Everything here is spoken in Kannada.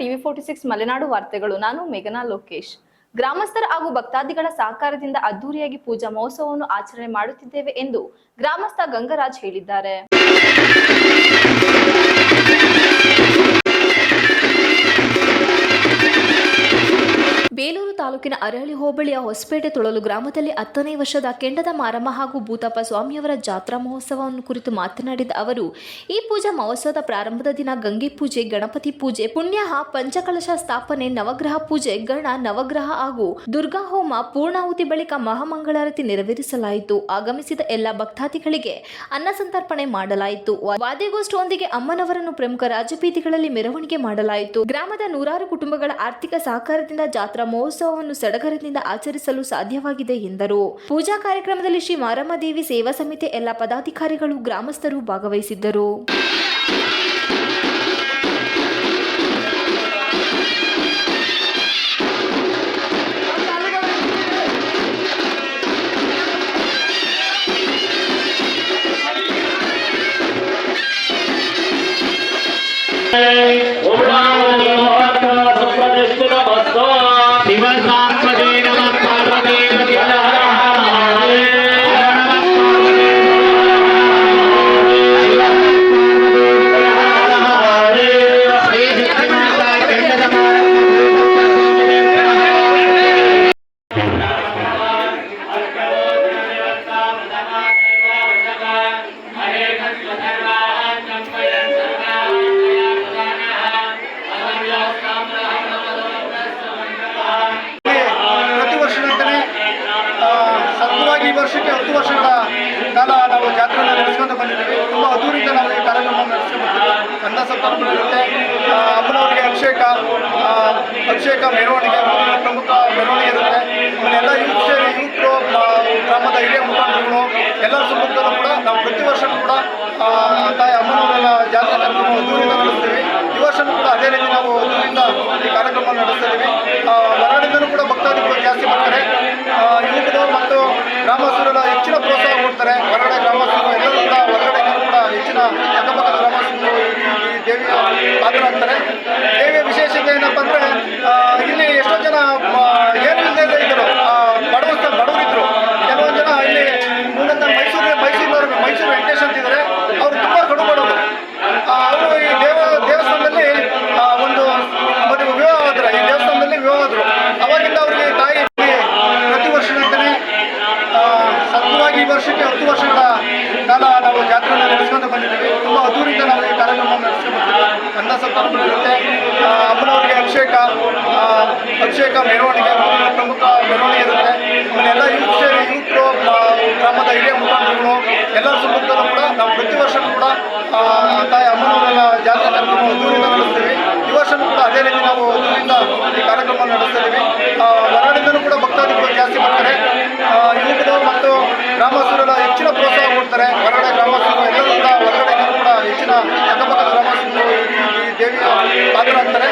ಟಿವಿ ಫೋರ್ಟಿ ಸಿಕ್ಸ್ ಮಲೆನಾಡು ವಾರ್ತೆಗಳು. ನಾನು ಮೇಘನಾ ಲೋಕೇಶ್. ಗ್ರಾಮಸ್ಥರ ಹಾಗೂ ಭಕ್ತಾದಿಗಳ ಸಹಕಾರದಿಂದ ಅದ್ದೂರಿಯಾಗಿ ಪೂಜಾ ಮಹೋತ್ಸವವನ್ನು ಆಚರಣೆ ಮಾಡುತ್ತಿದ್ದೇವೆ ಎಂದು ಗ್ರಾಮಸ್ಥ ಗಂಗರಾಜ್ ಹೇಳಿದ್ದಾರೆ. ತಾಲೂಕಿನ ಅರಳಿ ಹೋಬಳಿಯ ಹೊಸಪೇಟೆ ತೊಳಲು ಗ್ರಾಮದಲ್ಲಿ ಹತ್ತನೇ ವರ್ಷದ ಕೆಂಡದ ಮಾರಮ್ಮ ಹಾಗೂ ಭೂತಪ್ಪ ಸ್ವಾಮಿಯವರ ಜಾತ್ರಾ ಮಹೋತ್ಸವವನ್ನು ಕುರಿತು ಮಾತನಾಡಿದ ಅವರು, ಈ ಪೂಜಾ ಮಹೋತ್ಸವದ ಪ್ರಾರಂಭದ ದಿನ ಗಂಗೆ ಪೂಜೆ, ಗಣಪತಿ ಪೂಜೆ, ಪುಣ್ಯ ಪಂಚಕಲಶ ಸ್ಥಾಪನೆ, ನವಗ್ರಹ ಪೂಜೆ, ಗಣ, ನವಗ್ರಹ ಹಾಗೂ ದುರ್ಗಾ ಹೋಮ ಪೂರ್ಣಾಹುತಿ ಬಳಿಕ ಮಹಾಮಂಗಳಾರತಿ ನೆರವೇರಿಸಲಾಯಿತು. ಆಗಮಿಸಿದ ಎಲ್ಲ ಭಕ್ತಾದಿಗಳಿಗೆ ಅನ್ನ ಸಂತರ್ಪಣೆ ಮಾಡಲಾಯಿತು. ವಾದ್ಯಗೋಷ್ಠಿಯೊಂದಿಗೆ ಅಮ್ಮನವರನ್ನು ಪ್ರಮುಖ ರಾಜಬೀದಿಗಳಲ್ಲಿ ಮೆರವಣಿಗೆ ಮಾಡಲಾಯಿತು. ಗ್ರಾಮದ ನೂರಾರು ಕುಟುಂಬಗಳ ಆರ್ಥಿಕ ಸಹಕಾರದಿಂದ ಜಾತ್ರಾ ಮಹೋತ್ಸವವನ್ನು ಸಡಗರದಿಂದ ಆಚರಿಸಲು ಸಾಧ್ಯವಾಗಿದೆ ಎಂದರು. ಪೂಜಾ ಕಾರ್ಯಕ್ರಮದಲ್ಲಿ ಶ್ರೀ ಮಾರಮ್ಮದೇವಿ ಸೇವಾ ಸಮಿತಿ ಎಲ್ಲ ಪದಾಧಿಕಾರಿಗಳು ಗ್ರಾಮಸ್ಥರು ಭಾಗವಹಿಸಿದ್ದರು. ಅಭಿಷೇಕ ಮೆರವಣಿಗೆ ಮೂರು ಪ್ರಮುಖ ಮೆರವಣಿಗೆ ಇರುತ್ತೆ. ಇವನ್ನೆಲ್ಲ ಸೇರಿ ಯೂತ್ರು ಗ್ರಾಮದ ಹಿರಿಯ ಮುಖಂಡರುಗಳು ಎಲ್ಲರ ಸುತ್ತಲೂ ಕೂಡ ನಾವು ಪ್ರತಿ ವರ್ಷವೂ ಕೂಡ ತಾಯಿ ಅಮ್ಮನವರೆಲ್ಲ ಜಾತ್ರೆ ಕಾರ್ಯಕ್ರಮ ಅದ್ದೂರಿಯಿಂದ ನಡೆಸ್ತೀವಿ. ಈ ವರ್ಷವೂ ಕೂಡ ಅದೇ ರೀತಿ ನಾವು ಅದ್ದೂರಿಯಿಂದ ಈ ಕಾರ್ಯಕ್ರಮ ನಡೆಸ್ತಾ ಇದ್ದೀವಿ ಕೂಡ ಭಕ್ತಾದಿಗಳು ಜಾಸ್ತಿ ಬರ್ತಾರೆ. ಯುವಕರು ಮತ್ತು ಗ್ರಾಮಸ್ಥರೆಲ್ಲ ಹೆಚ್ಚಿನ ಪ್ರೋತ್ಸಾಹ ಕೊಡ್ತಾರೆ. ಹೊರಗಡೆ ಗ್ರಾಮಸ್ಥರು ಎಲ್ಲರೂ ಕೂಡ, ಹೊರಗಡೆ ಕೂಡ ಹೆಚ್ಚಿನ ಈ ವರ್ಷಕ್ಕೆ ಹತ್ತು ವರ್ಷಗಳ ಕಾಲ ನಾವು ಜಾತ್ರೆಯನ್ನು ನಡೆಸ್ಕೊಂಡು ಬಂದಿದ್ದೀವಿ. ತುಂಬ ಅದ್ದೂರಿಯಿಂದ ನಾವು ಈ ಕಾರ್ಯಕ್ರಮವನ್ನು ನಡೆಸ್ಕೊಂಡು ಇರುತ್ತೆ. ಆ, ಅಮ್ಮನವರಿಗೆ ಅಭಿಷೇಕ ಅಭಿಷೇಕ ಮೆರವಣಿಗೆ ಮೂರು ಪ್ರಮುಖ ಮೆರವಣಿಗೆ ಇರುತ್ತೆ. ಆಮೇಲೆ ಎಲ್ಲ ಯೂತ್ ಯೂತ್ರು ಗ್ರಾಮದ ಹಿರಿಯ ಮುಖಂಡರುಗಳು ಎಲ್ಲರ ಸುತ್ತಮುತ್ತಲೂ ಕೂಡ ನಾವು ಪ್ರತಿ ವರ್ಷವೂ ಕೂಡ ತಾಯಿ ಅಮ್ಮನವರ ಜಾತ್ರೆ ಕಾರ್ಯಕ್ರಮ ಅದ್ದೂರಿಯಿಂದ ಗ್ರಾಮಸ್ಥರೆಲ್ಲ ಹೆಚ್ಚಿನ ಪ್ರೋತ್ಸಾಹ ಕೊಡ್ತಾರೆ. ಹೊರಗಡೆ ಗ್ರಾಮಸ್ಥರು ಎಲ್ಲರೂ ಕೂಡ, ಹೊರಗಡೆ ಕೂಡ ಹೆಚ್ಚಿನ ಅಕ್ಕಪಕ್ಕದ ಗ್ರಾಮಸ್ಥರು ಈ ದೇವಿಯ ಪಾತ್ರರಾಗ್ತಾರೆ